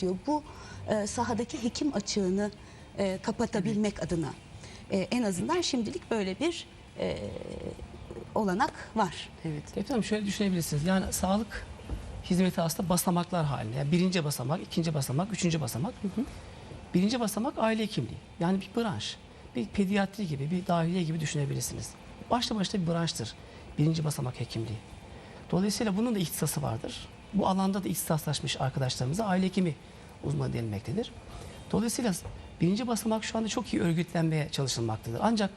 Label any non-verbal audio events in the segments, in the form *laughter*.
diyor. Bu e, sahadaki hekim açığını e, kapatabilmek adına E, en azından şimdilik böyle bir e, olanak var. Evet. Tabii şöyle düşünebilirsiniz. Yani sağlık hizmeti aslında basamaklar halinde. Yani birinci basamak, ikinci basamak, üçüncü basamak. Birinci basamak aile hekimliği. Yani bir branş. Bir pediatri gibi, bir dahiliye gibi düşünebilirsiniz. Başlı başına bir branştır. Birinci basamak hekimliği. Dolayısıyla bunun da ihtisası vardır. Bu alanda da ihtisaslaşmış arkadaşlarımıza aile hekimi uzmanı denilmektedir. Dolayısıyla birinci basamak şu anda çok iyi örgütlenmeye çalışılmaktadır. Ancak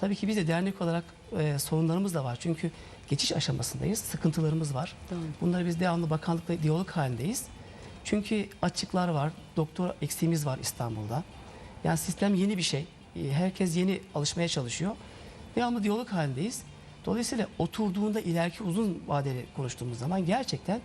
tabii ki biz de dernek olarak e, sorunlarımız da var. Çünkü geçiş aşamasındayız, sıkıntılarımız var. Doğru. Bunları biz devamlı bakanlıkla diyalog halindeyiz. Çünkü açıklar var, doktor eksiğimiz var İstanbul'da. Yani sistem yeni bir şey. E, Herkes yeni alışmaya çalışıyor. Devamlı diyalog halindeyiz. Dolayısıyla oturduğunda ileriki uzun vadeli konuştuğumuz zaman gerçekten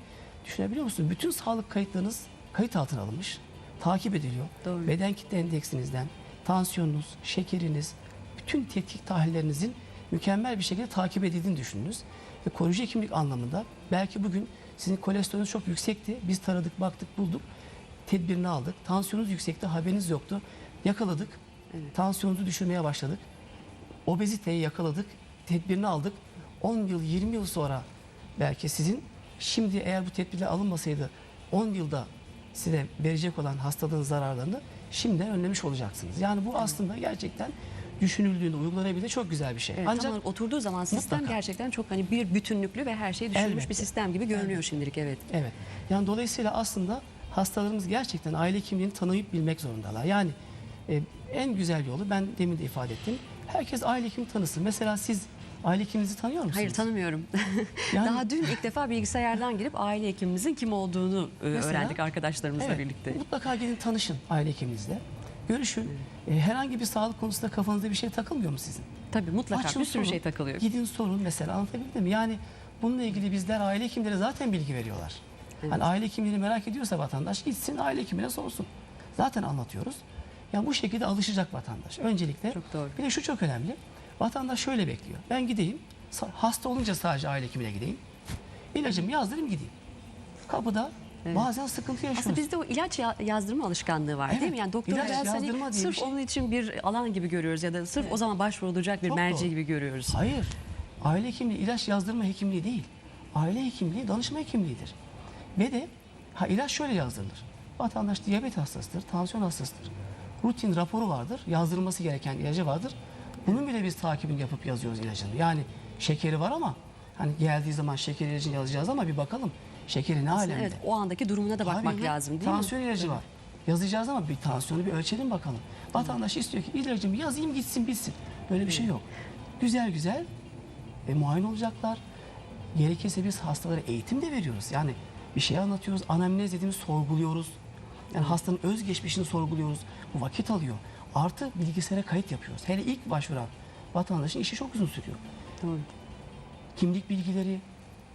düşünebiliyor musunuz? Bütün sağlık kayıtlarınız kayıt altına alınmış, takip ediliyor. Doğru. Beden kitle endeksinizden, tansiyonunuz, şekeriniz, bütün tetkik tahlillerinizin mükemmel bir şekilde takip edildiğini düşününüz. Ve koruyucu hekimlik anlamında belki bugün sizin kolesterolünüz çok yüksekti. Biz taradık, baktık, bulduk. Tedbirini aldık. Tansiyonunuz yüksekti, haberiniz yoktu. Yakaladık. Tansiyonunuzu düşürmeye başladık. Obeziteyi yakaladık, tedbirini aldık. 10 yıl, 20 yıl sonra belki sizin şimdi eğer bu tedbirler alınmasaydı 10 yılda size verecek olan hastalığın zararlarını şimdiden önlemiş olacaksınız. Yani bu aslında gerçekten düşünüldüğünde uygulanabilir çok güzel bir şey. Evet, Ancak tam olarak oturduğu zaman sistem Mutlaka. gerçekten çok hani bir bütünlüklü ve her şey düşünülmüş Elbette. bir sistem gibi görünüyor şimdilik evet. Evet. Yani dolayısıyla aslında hastalarımız gerçekten aile kimliğini tanıyıp bilmek zorundalar. Yani e, en güzel yolu ben demin de ifade ettim. Herkes aile hekimini tanısın. Mesela siz aile hekiminizi tanıyor musunuz? Hayır tanımıyorum. *laughs* Yani- Daha dün ilk defa bilgisayardan girip aile hekimimizin kim olduğunu e, Mesela- öğrendik arkadaşlarımızla Evet, birlikte. Mutlaka gelin tanışın aile hekiminizle. Görüşün. E, herhangi bir sağlık konusunda kafanızda bir şey takılmıyor mu sizin? Tabii mutlaka Açın bir sürü sorun, şey takılıyor. Gidin sorun mesela anlatabildim mi? Yani bununla ilgili bizler aile hekimleri zaten bilgi veriyorlar. Hani aile hekimliğini merak ediyorsa vatandaş gitsin aile hekimine sorsun. Zaten anlatıyoruz. Yani bu şekilde alışacak vatandaş. Öncelikle Çok doğru. bir de şu çok önemli. Vatandaş şöyle bekliyor. Ben gideyim, hasta olunca sadece aile hekimine gideyim. İlacımı yazdırayım gideyim. Kapıda bazen sıkıntı yaşıyoruz. Aslında bizde o ilaç ya- yazdırma alışkanlığı var değil Evet, mi? Yani doktora ilaç yazdırma diye bir sırf şey- onun için bir alan gibi görüyoruz ya da sırf o zaman başvurulacak bir Çok merci doğru. gibi görüyoruz. Hayır. Aile hekimliği ilaç yazdırma hekimliği değil. Aile hekimliği danışma hekimliğidir. Ve de ha ilaç şöyle yazdırılır. Vatandaş diyabet hastasıdır, tansiyon hastasıdır. Rutin raporu vardır, yazdırılması gereken ilacı vardır. Bunun bile biz takibini yapıp yazıyoruz ilacını. Yani şekeri var ama hani geldiği zaman şeker ilacını yazacağız ama bir bakalım şekeri ne alemde. Evet o andaki durumuna da bakmak Tabii, lazım değil tansiyon mi? ilacı var. Yazacağız ama bir tansiyonu bir ölçelim bakalım. Vatandaş istiyor ki ilacımı yazayım gitsin bitsin. Böyle bir şey yok. Güzel güzel e, muayene olacaklar. Gerekirse biz hastalara eğitim de veriyoruz. Yani bir şey anlatıyoruz. Anamnez dediğimiz sorguluyoruz. Yani hastanın özgeçmişini sorguluyoruz. Bu vakit alıyor. Artı bilgisayara kayıt yapıyoruz. Hele ilk başvuran vatandaşın işi çok uzun sürüyor Doğru. kimlik bilgileri,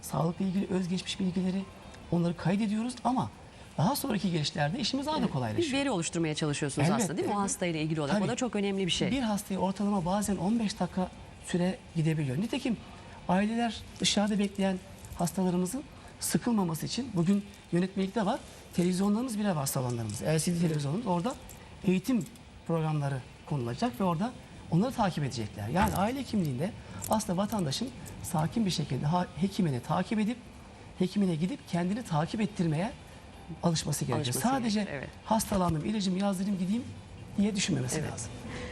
sağlıkla ilgili özgeçmiş bilgileri onları kaydediyoruz ama daha sonraki gelişlerde işimiz daha da Bir kolaylaşıyor. veri oluşturmaya çalışıyorsunuz Elbette. aslında değil mi? O hastayla ilgili olarak. O Tabii. da çok önemli bir şey. Bir hastaya ortalama bazen 15 dakika süre gidebiliyor. Nitekim aileler dışarıda bekleyen hastalarımızın sıkılmaması için bugün yönetmelikte var. Televizyonlarımız bile var salonlarımız. LCD televizyonumuz. Orada eğitim programları konulacak ve orada onları takip edecekler. Yani aile hekimliğinde aslında vatandaşın sakin bir şekilde hekimini takip edip hekimine gidip kendini takip ettirmeye alışması gerekiyor. Alışması Sadece gerekiyor, evet. hastalandım, ilacımı yazdırayım gideyim diye düşünmemesi Evet. lazım.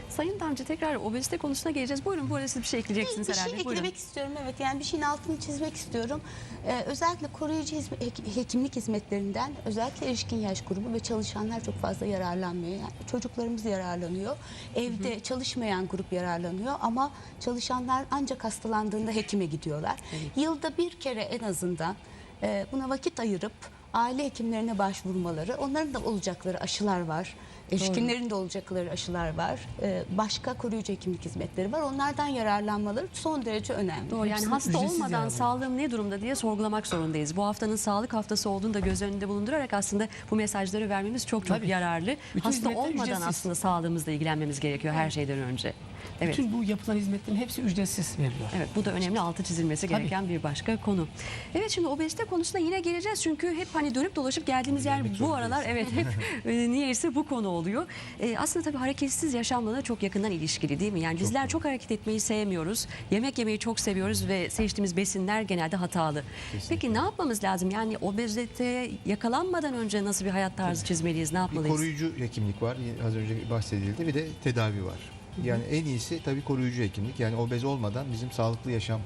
Sayın Damcı tekrar obezite konusuna geleceğiz. Buyurun bu arada siz bir şey ekleyeceksiniz Bir, bir herhalde. şey Buyurun. eklemek istiyorum evet yani bir şeyin altını çizmek istiyorum. Ee, özellikle koruyucu hizmet- hek- hekimlik hizmetlerinden özellikle erişkin yaş grubu ve çalışanlar çok fazla yararlanmıyor. Yani çocuklarımız yararlanıyor. Evde çalışmayan grup yararlanıyor ama çalışanlar ancak hastalandığında hekime gidiyorlar. Yılda bir kere en azından e, buna vakit ayırıp aile hekimlerine başvurmaları, onların da olacakları aşılar var. Erişkinlerin de olacakları aşılar var. Ee, başka koruyucu hekimlik hizmetleri var. Onlardan yararlanmaları son derece önemli. Doğru yani hasta ücretsiz olmadan yararlanıyor. sağlığım ne durumda diye sorgulamak zorundayız. Bu haftanın sağlık haftası olduğunu da göz önünde bulundurarak aslında bu mesajları vermemiz çok çok Tabii. yararlı. Bütün hasta hizmetler olmadan ücretsiz. aslında sağlığımızla ilgilenmemiz gerekiyor her şeyden önce. Evet. Bütün bu yapılan hizmetlerin hepsi ücretsiz veriliyor. Evet bu da önemli altı çizilmesi Tabii. gereken bir başka konu. Evet şimdi obezite konusuna yine geleceğiz çünkü hep hani dönüp dolaşıp geldiğimiz yer bu aralar evet hep *laughs* e, niyeyse bu konu oluyor. E, aslında tabii hareketsiz yaşamla da çok yakından ilişkili değil mi? Yani bizler çok hareket etmeyi sevmiyoruz. Yemek yemeyi çok seviyoruz ve seçtiğimiz besinler genelde hatalı. Peki ne yapmamız lazım? Yani obezite yakalanmadan önce nasıl bir hayat tarzı çizmeliyiz? Ne Bir yapmalıyız? koruyucu hekimlik var. Az önce bahsedildi. Bir de tedavi var. Yani en iyisi tabii koruyucu hekimlik. Yani obez olmadan bizim sağlıklı yaşam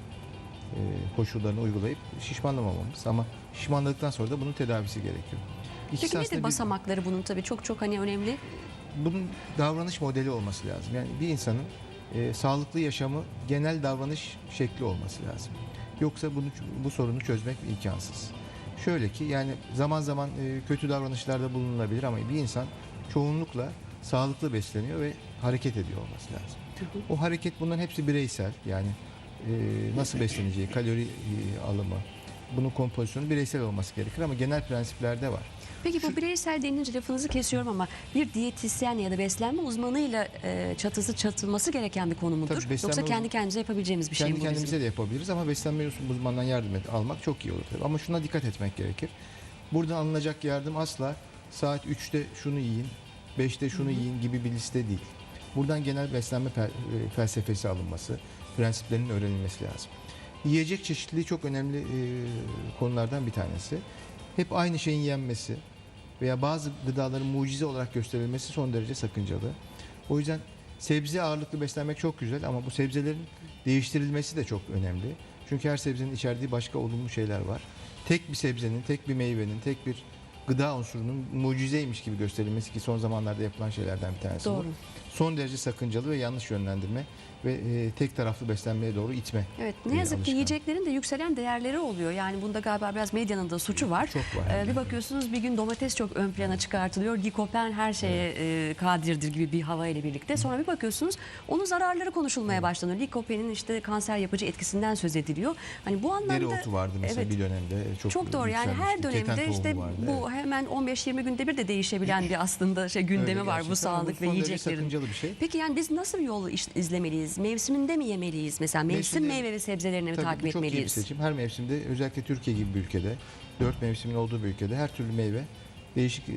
e, koşullarını uygulayıp şişmanlamamamız. Ama şişmanladıktan sonra da bunun tedavisi gerekiyor. İkisi Peki aslında nedir bir- basamakları bunun tabii çok çok hani önemli. bunun davranış modeli olması lazım. Yani bir insanın e, sağlıklı yaşamı genel davranış şekli olması lazım. Yoksa bunu bu sorunu çözmek imkansız. Şöyle ki yani zaman zaman e, kötü davranışlarda bulunulabilir ama bir insan çoğunlukla sağlıklı besleniyor ve hareket ediyor olması lazım. O hareket bunların hepsi bireysel. Yani e, nasıl besleneceği, kalori e, alımı, bunun kompozisyonu bireysel olması gerekir ama genel prensiplerde var. Peki bu bireysel denince lafınızı kesiyorum ama bir diyetisyen ya da beslenme uzmanıyla e, çatısı çatılması gereken bir konu mudur? Tabii Yoksa kendi kendimize yapabileceğimiz bir şey Kendi mi bizim? kendimize de yapabiliriz ama beslenme uzmanından yardım et, almak çok iyi olur tabii. Ama şuna dikkat etmek gerekir. Buradan alınacak yardım asla saat 3'te şunu yiyin, 5'te şunu yiyin gibi bir liste değil. Buradan genel beslenme e, felsefesi alınması, prensiplerinin öğrenilmesi lazım. Yiyecek çeşitliliği çok önemli e, konulardan bir tanesi. Hep aynı şeyin yenmesi veya bazı gıdaların mucize olarak gösterilmesi son derece sakıncalı. O yüzden sebze ağırlıklı beslenmek çok güzel ama bu sebzelerin değiştirilmesi de çok önemli. Çünkü her sebzenin içerdiği başka olumlu şeyler var. Tek bir sebzenin, tek bir meyvenin, tek bir gıda unsurunun mucizeymiş gibi gösterilmesi ki son zamanlarda yapılan şeylerden bir tanesi Doğru. bu. Son derece sakıncalı ve yanlış yönlendirme ve e, tek taraflı beslenmeye doğru itme. Evet ne e, yazık ki alışkanlık. yiyeceklerin de yükselen değerleri oluyor. Yani bunda galiba biraz medyanın da suçu var. Çok var. Ee, bir bakıyorsunuz bir gün domates çok ön plana çıkartılıyor. Likopen her şeye e, kadirdir gibi bir hava ile birlikte. Sonra bir bakıyorsunuz onun zararları konuşulmaya başlanıyor. Likopenin işte kanser yapıcı etkisinden söz ediliyor. Hani bu anlamda Dereotu vardı mesela Evet. bir dönemde. Çok, Çok doğru yani her dönemde işte vardı, bu evet. hemen 15-20 günde bir de değişebilen *laughs* bir aslında şey gündemi Öyle var bu gerçekten ama bu sağlık ve yiyeceklerin. bir şey. Peki yani biz nasıl bir yol iş- izlemeliyiz? Mevsiminde mi yemeliyiz? Mesela mevsim Mevsimde- meyve ve sebzelerini mi Tabii takip bu çok iyi bir etmeliyiz? seçim. Her mevsimde özellikle Türkiye gibi bir ülkede dört mevsimin olduğu bir ülkede her türlü meyve değişik e,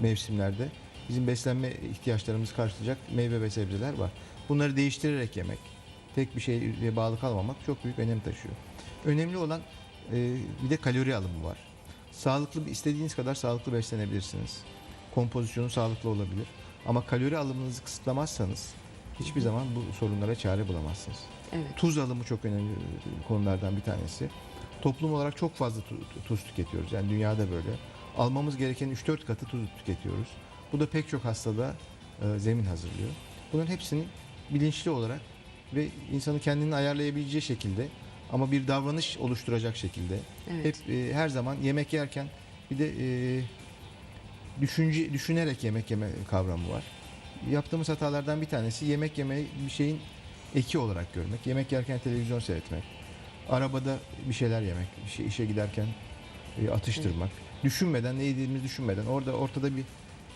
mevsimlerde bizim beslenme ihtiyaçlarımızı karşılayacak meyve ve sebzeler var. Bunları değiştirerek yemek, tek bir şeye bağlı kalmamak çok büyük önem taşıyor. Önemli olan e, bir de kalori alımı var. Sağlıklı istediğiniz kadar sağlıklı beslenebilirsiniz. Kompozisyonu sağlıklı olabilir. Ama kalori alımınızı kısıtlamazsanız hiçbir zaman bu sorunlara çare bulamazsınız. Evet. Tuz alımı çok önemli e, konulardan bir tanesi. Toplum olarak çok fazla tu- tuz tüketiyoruz. Yani dünyada böyle. Almamız gereken 3-4 katı tuz tüketiyoruz. Bu da pek çok hastalığa e, zemin hazırlıyor. Bunun hepsini bilinçli olarak ve insanı kendini ayarlayabileceği şekilde ama bir davranış oluşturacak şekilde Evet. hep e, her zaman yemek yerken bir de e, düşünce düşünerek yemek yeme kavramı var. Yaptığımız hatalardan bir tanesi yemek yemeyi bir şeyin eki olarak görmek. Yemek yerken televizyon seyretmek. Arabada bir şeyler yemek. işe, işe giderken e, atıştırmak. Düşünmeden ne yediğimizi düşünmeden orada ortada bir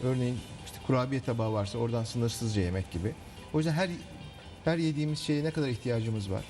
örneğin işte kurabiye tabağı varsa oradan sınırsızca yemek gibi. O yüzden her her yediğimiz şeye ne kadar ihtiyacımız var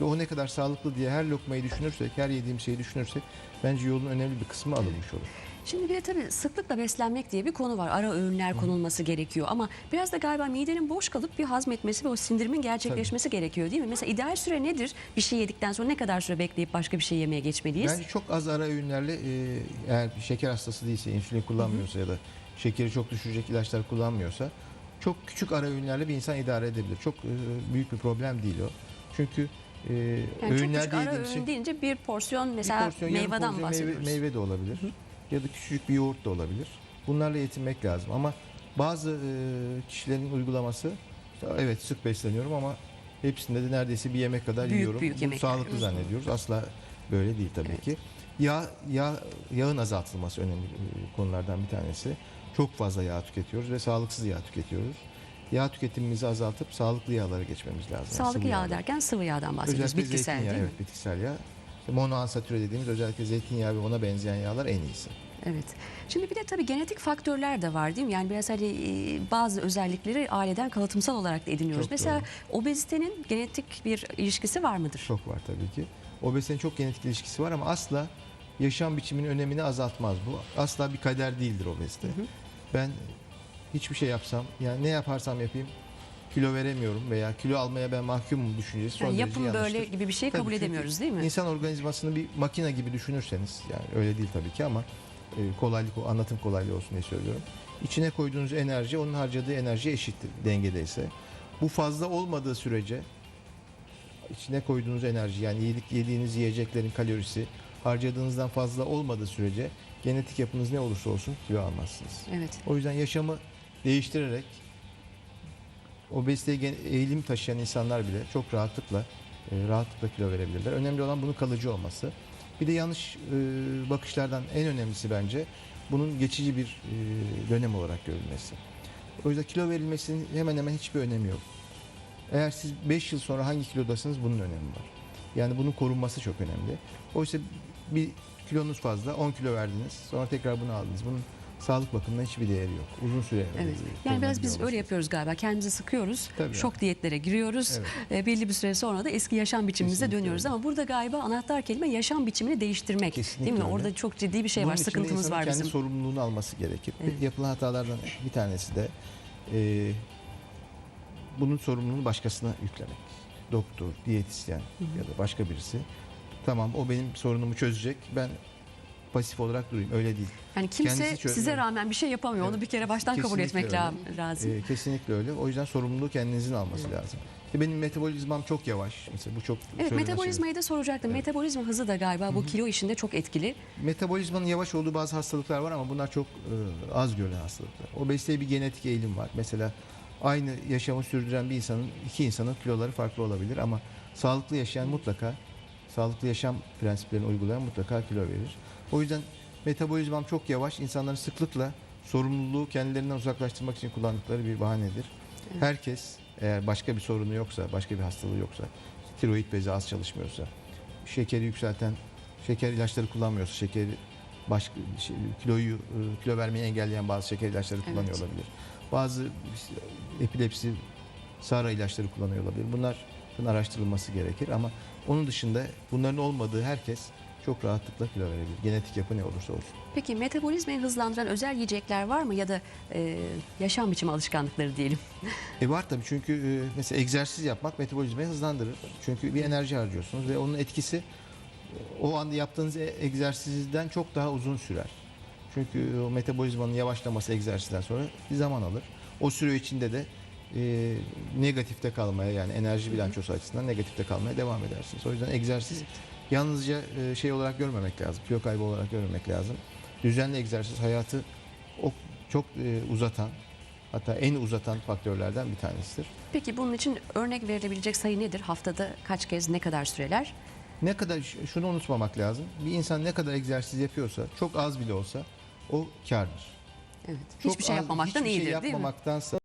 ve o ne kadar sağlıklı diye her lokmayı düşünürsek, her yediğim şeyi düşünürsek bence yolun önemli bir kısmı alınmış olur. Şimdi bir de tabii sıklıkla beslenmek diye bir konu var. Ara öğünler konulması gerekiyor ama biraz da galiba midenin boş kalıp bir hazmetmesi ve o sindirimin gerçekleşmesi gerekiyor değil mi? Mesela ideal süre nedir? Bir şey yedikten sonra ne kadar süre bekleyip başka bir şey yemeye geçmeliyiz? Bence çok az ara öğünlerle e, eğer bir şeker hastası değilse, insülin kullanmıyorsa ya da şekeri çok düşürecek ilaçlar kullanmıyorsa çok küçük ara öğünlerle bir insan idare edebilir. Çok e, büyük bir problem değil o. Çünkü e, yani çok öğünlerde küçük ara yediğimiz öğün şey deyince bir porsiyon bir mesela porsiyon, yarım meyveden porsiyon bahsediyoruz. Meyve, meyve de olabilir. Ya da küçücük bir yoğurt da olabilir. Bunlarla yetinmek lazım. Ama bazı e, kişilerin uygulaması işte, evet sık besleniyorum ama hepsinde de neredeyse bir yemek kadar Büyük yiyorum. büyük Bunu sağlıklı yiyoruz. zannediyoruz. Asla böyle değil tabii ki. Yağ, yağ, yağın azaltılması önemli e, konulardan bir tanesi. Çok fazla yağ tüketiyoruz ve sağlıksız yağ tüketiyoruz. Yağ tüketimimizi azaltıp sağlıklı yağlara geçmemiz lazım. Sağlıklı sıvı yağ derken sıvı yağdan bahsediyoruz. Özellikle Bitkisel değil mi? evet bitkisel yağ. İşte monoansatüre dediğimiz özellikle zeytinyağı ve ona benzeyen yağlar en iyisi. Evet. Şimdi bir de tabii genetik faktörler de var değil mi? Yani biraz hani e, bazı özellikleri aileden kalıtımsal olarak da ediniyoruz. Çok Mesela obezitenin genetik bir ilişkisi var mıdır? Çok var tabii ki. Obezitenin çok genetik ilişkisi var ama asla yaşam biçiminin önemini azaltmaz bu. Asla bir kader değildir obezite. Ben hiçbir şey yapsam, yani ne yaparsam yapayım kilo veremiyorum veya kilo almaya ben mahkumum düşüncesi son Yani derece yapım yanlıştır. böyle gibi bir şey kabul edemiyoruz değil mi? İnsan organizmasını bir makine gibi düşünürseniz yani öyle değil tabii ki ama e, kolaylık anlatım kolaylığı olsun diye söylüyorum. İçine koyduğunuz enerji onun harcadığı enerji eşittir dengedeyse. Bu fazla olmadığı sürece içine koyduğunuz enerji yani yedik yediğiniz yiyeceklerin kalorisi harcadığınızdan fazla olmadığı sürece genetik yapınız ne olursa olsun kilo almazsınız. Evet. O yüzden yaşamı değiştirerek obeziteye eğilim taşıyan insanlar bile çok rahatlıkla e, rahatlıkla kilo verebilirler. Önemli olan bunun kalıcı olması. Bir de yanlış e, bakışlardan en önemlisi bence bunun geçici bir e, dönem olarak görülmesi. O yüzden kilo verilmesinin hemen hemen hiçbir önemi yok. Eğer siz 5 yıl sonra hangi kilodasınız bunun önemi var. Yani bunun korunması çok önemli. Oysa bir kilonuz fazla 10 kilo verdiniz sonra tekrar bunu aldınız. Bunun sağlık bakımından hiçbir değeri yok. Uzun süre Evet. Yani biraz biz öyle yapıyoruz galiba. Kendimizi sıkıyoruz. Tabii. Şok diyetlere giriyoruz. Evet. E, belli bir süre sonra da eski yaşam biçimimize Kesinlikle dönüyoruz. öyle. Ama burada galiba anahtar kelime yaşam biçimini değiştirmek. Kesinlikle değil mi? öyle. Orada çok ciddi bir şey Bunun var. Sıkıntımız var kendi bizim. sorumluluğunu alması gerekir. Evet. Yapılan hatalardan bir tanesi de e, bunun sorumluluğunu başkasına yüklemek. Doktor, diyetisyen ya da başka birisi. Tamam o benim sorunumu çözecek. Ben pasif olarak durayım. Öyle değil. Yani kimse size rağmen bir şey yapamıyor. Onu Evet. bir kere baştan kabul Kesinlikle etmek öyle. la- lazım. E, kesinlikle öyle. O yüzden sorumluluğu kendinizin alması lazım. İşte benim metabolizmam çok yavaş. Mesela bu çok Evet metabolizmayı da soracaktım. Metabolizma hızı da galiba bu kilo işinde çok etkili. Metabolizmanın yavaş olduğu bazı hastalıklar var ama bunlar çok e, az görülen hastalıklar. Obeziteye bir genetik eğilim var. Mesela aynı yaşamı sürdüren bir insanın, iki insanın kiloları farklı olabilir ama sağlıklı yaşayan mutlaka, sağlıklı yaşam prensiplerini uygulayan mutlaka kilo verir. O yüzden metabolizmam çok yavaş, insanların sıklıkla sorumluluğu kendilerinden uzaklaştırmak için kullandıkları bir bahanedir. Herkes eğer başka bir sorunu yoksa, başka bir hastalığı yoksa, tiroid bezi az çalışmıyorsa, şekeri yükselten şeker ilaçları kullanmıyorsa, şekeri başka şey, kiloyu e, kilo vermeyi engelleyen bazı şeker ilaçları kullanıyor Evet. olabilir. Bazı epilepsi SARA ilaçları kullanıyor olabilir. Bunların araştırılması gerekir ama onun dışında bunların olmadığı herkes çok rahatlıkla kilo verebilir. Genetik yapı ne olursa olsun. Peki metabolizmayı hızlandıran özel yiyecekler var mı ya da e, yaşam biçimi alışkanlıkları diyelim? *laughs* E var tabii çünkü e, mesela egzersiz yapmak metabolizmayı hızlandırır. Çünkü bir enerji harcıyorsunuz ve onun etkisi e, o anda yaptığınız e- egzersizden çok daha uzun sürer. Çünkü o metabolizmanın yavaşlaması egzersizden sonra bir zaman alır. O süre içinde de e, negatifte kalmaya yani enerji bilançosu açısından negatifte kalmaya devam edersiniz. O yüzden egzersiz yalnızca e, şey olarak görmemek lazım. Kilo kaybı olarak görmemek lazım. Düzenli egzersiz hayatı o çok e, uzatan hatta en uzatan faktörlerden bir tanesidir. Peki bunun için örnek verilebilecek sayı nedir? Haftada kaç kez ne kadar süreler? Ne kadar şunu unutmamak lazım. Bir insan ne kadar egzersiz yapıyorsa, çok az bile olsa o kârdır. Evet. Çok hiçbir şey az- yapmamaktan hiçbir iyidir şey değil mi? yapmamaktansa